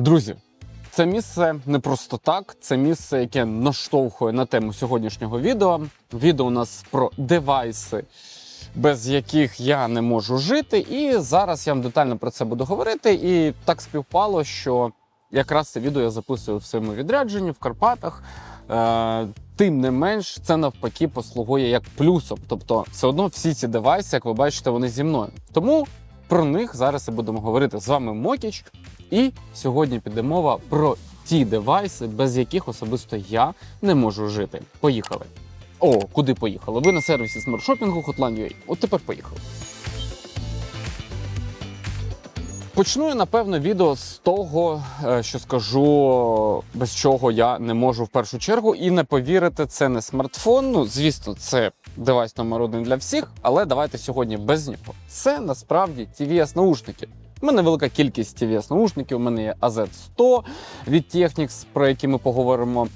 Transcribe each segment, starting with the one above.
Друзі, це місце не просто так, це місце, яке наштовхує на тему сьогоднішнього відео. Відео у нас про девайси, без яких я не можу жити. І зараз я вам детально про це буду говорити. І так співпало, що якраз це відео я записую в своєму відрядженні в Карпатах. Е, Тим не менш, це навпаки послугує як плюсом. Тобто, все одно всі ці девайси, як ви бачите, вони зі мною. Тому про них зараз і будемо говорити. З вами Мокіч. І сьогодні піде мова про ті девайси, без яких особисто я не можу жити. Поїхали. О, куди поїхали? Ви на сервісі смарт-шопінгу Hotline.ua. От тепер поїхали. Почну я, напевно, відео з того, е, що скажу, без чого я не можу в першу чергу. І не повірите, це не смартфон. Ну, звісно, це девайс номер один для всіх, але давайте сьогодні без нього. Це насправді tvs наушники. У мене велика кількість tvs наушників. У мене є AZ100 від Technics, про які ми поговоримо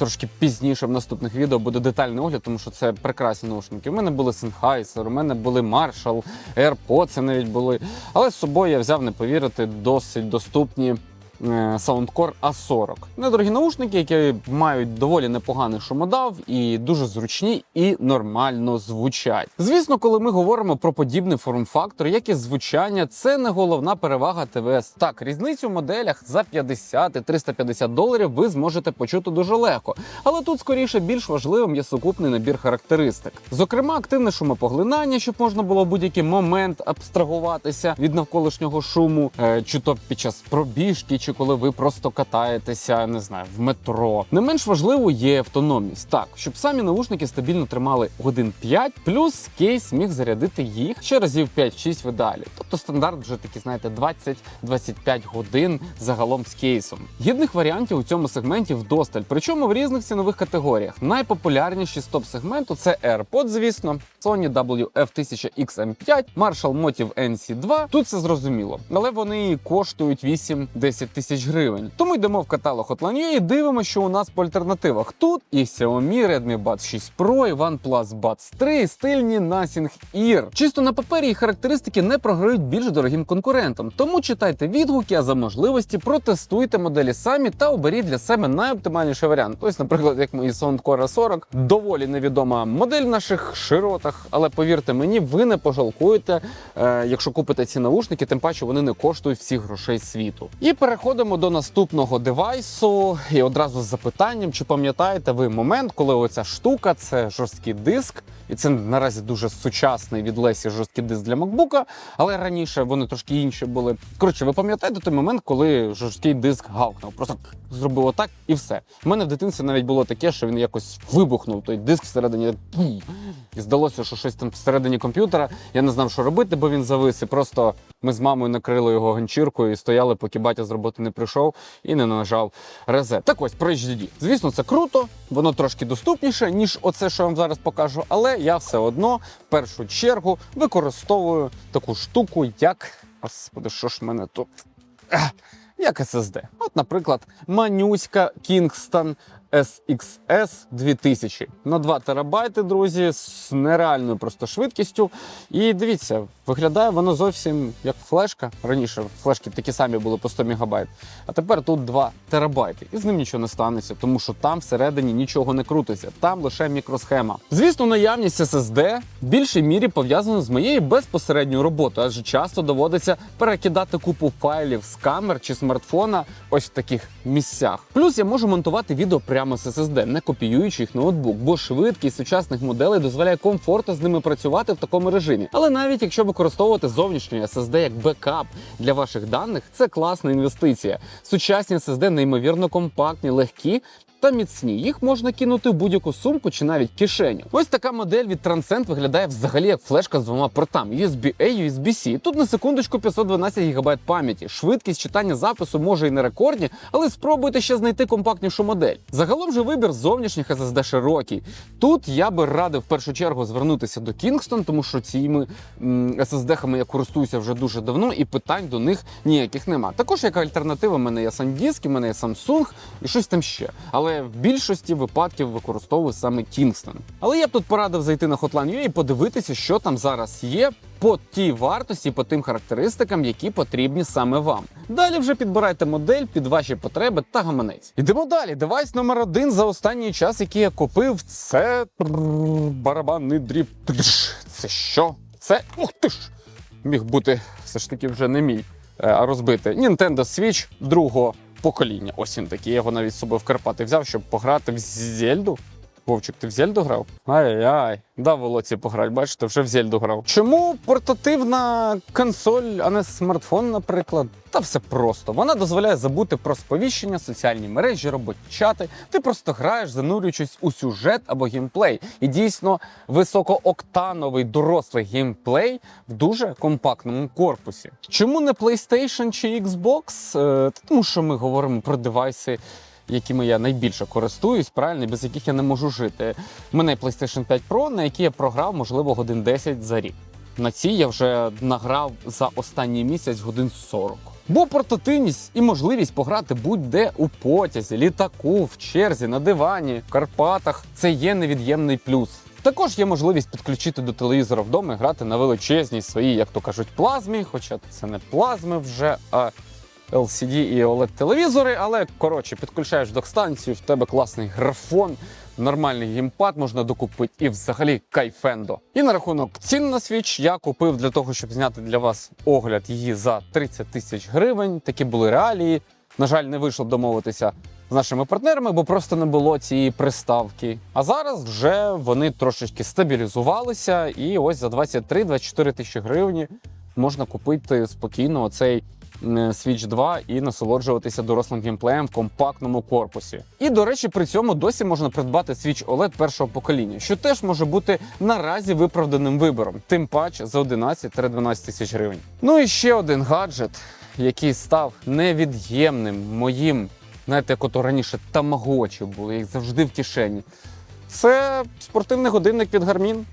трошки пізніше в наступних відео буде детальний огляд, тому що це прекрасні наушники. У мене були Sennheiser, у мене були Marshall, AirPods навіть були. Але з собою я взяв, не повірити, досить доступні. Е, Soundcore A40. Недорогі наушники, які мають доволі непоганий шумодав і дуже зручні і нормально звучать. Звісно, коли ми говоримо про подібний форм-фактор, як і звучання, це не головна перевага ТВС. Так, різницю в моделях за 50 і 350 доларів ви зможете почути дуже легко. Але тут скоріше більш важливим є сукупний набір характеристик. Зокрема, активне шумопоглинання, щоб можна було в будь-який момент абстрагуватися від навколишнього шуму, е, чи то під час пробіжки, чи коли ви просто катаєтеся, не знаю, в метро. Не менш важливо є автономність. Так, щоб самі наушники стабільно тримали годин 5, плюс кейс міг зарядити їх ще разів 5-6 в ідеалі. Тобто стандарт вже такі, знаєте, 20-25 годин загалом з кейсом. Гідних варіантів у цьому сегменті вдосталь, причому в різних цінових категоріях. Найпопулярніші з топ-сегменту це AirPods, звісно, Sony WF-1000XM5, Marshall Motiv NC2. Тут це зрозуміло, але вони коштують 8-10 тисяч гривень. Тому йдемо в каталог Hotline.ua і дивимося, що у нас по альтернативах. Тут і Xiaomi Redmi Buds 6 Pro, і OnePlus Buds 3, і стильні Nothing Ear. Чисто на папері їх характеристики не програють більш дорогим конкурентам. Тому читайте відгуки, а за можливості протестуйте моделі самі та оберіть для себе найоптимальніший варіант. Ось, наприклад, як мої Soundcore 40, доволі невідома модель в наших широтах, але повірте мені, ви не пожалкуєте, е, якщо купите ці наушники, тим паче вони не коштують всіх грошей світу. І переходимо до наступного девайсу. І одразу з запитанням, чи пам'ятаєте ви момент, коли оця штука це жорсткий диск, і це наразі дуже сучасний від Лесі жорсткий диск для макбука, але раніше вони трошки інші були. Коротше, ви пам'ятаєте той момент, коли жорсткий диск гавкнув? Просто зробив отак і все. У мене в дитинстві навіть було таке, що він якось вибухнув. Той диск всередині. І здалося, що щось там всередині комп'ютера. Я не знав, що робити, бо він завис. І просто ми з мамою накрили його ганчіркою і стояли, поки батя з роботи не прийшов і не нажав резет. Так ось про HDD. Звісно, це круто, воно трошки доступніше, ніж оце, що я вам зараз покажу. Але я все одно в першу чергу використовую таку штуку, як. Господи, що ж мене тут? Як SSD. От, наприклад, манюська Kingston SXS 2000 на 2 терабайти, друзі, з нереальною просто швидкістю. І дивіться, виглядає воно зовсім як флешка. Раніше флешки такі самі були по 100 мегабайт, а тепер тут 2 терабайти. І з ним нічого не станеться, тому що там всередині нічого не крутиться, там лише мікросхема. Звісно, наявність SSD в більшій мірі пов'язана з моєю безпосередньою роботою, адже часто доводиться перекидати купу файлів з камер чи смартфона ось в таких місцях. Плюс я можу монтувати відео прямо з SSD, не копіюючи їх ноутбук, бо швидкість сучасних моделей дозволяє комфортно з ними працювати в такому режимі. Але навіть якщо використовувати зовнішній SSD як бекап для ваших даних, це класна інвестиція. Сучасні SSD неймовірно компактні, легкі. Та міцні їх можна кинути в будь-яку сумку чи навіть кишеню. Ось така модель від Transcend виглядає взагалі як флешка з двома портами USB-A, USB-C. Тут на секундочку 512 ГБ пам'яті. Швидкість читання запису може і не рекордні, але спробуйте ще знайти компактнішу модель. Загалом же вибір зовнішніх SSD широкий. Тут я би радив в першу чергу звернутися до Kingston, тому що цими SSD-хами я користуюся вже дуже давно, і питань до них ніяких нема. Також як альтернатива, в мене є SanDisk, в мене є Samsung і щось там ще. Але в більшості випадків використовую саме Kingston. Але я б тут порадив зайти на Hotline.ua і подивитися, що там зараз є по тій вартості, по тим характеристикам, які потрібні саме вам. Далі вже підбирайте модель під ваші потреби та гаманець. Ідемо далі. Девайс номер один за останній час, який я купив, це барабанний дріб. Це що? Це ух ти ж! Міг бути все ж таки вже не мій, е, а розбити. Nintendo Switch другого покоління. Ось він такий. Я його навіть з собою в Карпати взяв, щоб пограти в Зельду. Вовчик, ти в Зельду грав? Ай-яй, дав волоці пограти, бачите, вже в Зельду грав. Чому портативна консоль, а не смартфон, наприклад? Та все просто. Вона дозволяє забути про сповіщення, соціальні мережі, чати. Ти просто граєш, занурюючись у сюжет або геймплей. І дійсно високооктановий дорослий геймплей в дуже компактному корпусі. Чому не PlayStation чи Xbox? Е, Тому що ми говоримо про девайси якими я найбільше користуюсь, правильно, без яких я не можу жити. У мене PlayStation 5 Pro, на який я програв, можливо, годин 10 за рік. На цій я вже награв за останній місяць годин 40. Бо портативність і можливість пограти будь-де у потязі, літаку, в черзі, на дивані, в Карпатах це є невід'ємний плюс. Також є можливість підключити до телевізора вдома і грати на величезній своїй, як то кажуть, плазмі, хоча це не плазми вже, а LCD і oled телевізори, але коротше, підключаєш док-станцію, в тебе класний графон, нормальний геймпад можна докупити і взагалі кайфендо. І на рахунок цін на Switch я купив для того, щоб зняти для вас огляд її за 30 тисяч гривень. Такі були реалії. На жаль, не вийшло домовитися з нашими партнерами, бо просто не було цієї приставки. А зараз вже вони трошечки стабілізувалися, і ось за 23-24 тисячі гривень можна купити спокійно оцей е, Switch 2 і насолоджуватися дорослим геймплеєм в компактному корпусі. І до речі, при цьому досі можна придбати Switch OLED першого покоління, що теж може бути наразі виправданим вибором, тим паче за 11-12 тисяч гривень. Ну і ще один гаджет, який став невід'ємним моїм, знаєте, як ото раніше тамагочі були, їх завжди в кишені. Це спортивний годинник від Garmin.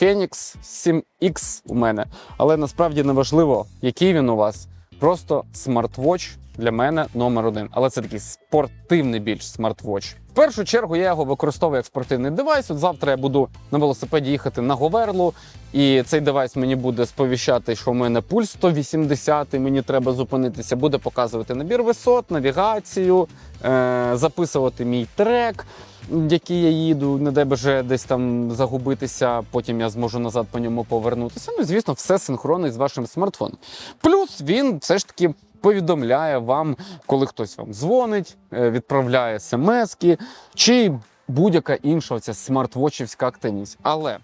Phoenix 7X у мене. Але насправді не важливо, який він у вас. Просто смарт-вотч для мене номер один. Але це такий спортивний більш смарт-вотч. В першу чергу я його використовую як спортивний девайс. От завтра я буду на велосипеді їхати на Говерлу, і цей девайс мені буде сповіщати, що в мене пульс 180, і мені треба зупинитися. Буде показувати набір висот, навігацію, е- записувати мій трек який я їду, не дай боже десь там загубитися, потім я зможу назад по ньому повернутися. Ну звісно, все синхронно із вашим смартфоном. Плюс він все ж таки повідомляє вам, коли хтось вам дзвонить, е, відправляє смски чи будь-яка інша оця смарт-вотчівська активність. Але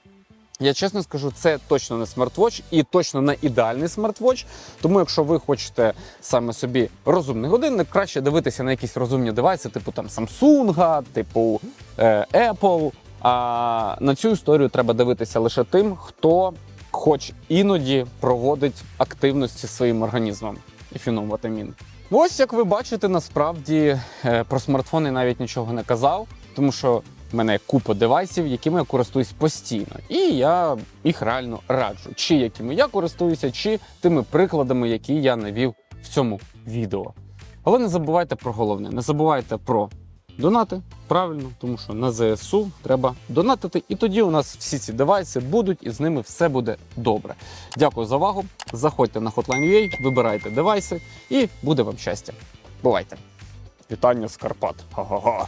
я чесно скажу, це точно не смарт-вотч і точно не ідеальний смарт-вотч. Тому, якщо ви хочете саме собі розумний годинник, краще дивитися на якісь розумні девайси, типу там Samsung, типу е, Apple. А на цю історію треба дивитися лише тим, хто хоч іноді проводить активності своїм організмом. What I mean. Ось як ви бачите, насправді е, про смартфони навіть нічого не казав, тому що в мене купа девайсів, якими я користуюсь постійно, і я їх реально раджу, чи якими я користуюся, чи тими прикладами, які я навів в цьому відео. Але не забувайте про головне: не забувайте про донати. Правильно, тому що на ЗСУ треба донатити, і тоді у нас всі ці девайси будуть, і з ними все буде добре. Дякую за увагу. Заходьте на Hotline.ua, вибирайте девайси, і буде вам щастя. Бувайте! Вітання з Карпат! Ха-ха-ха!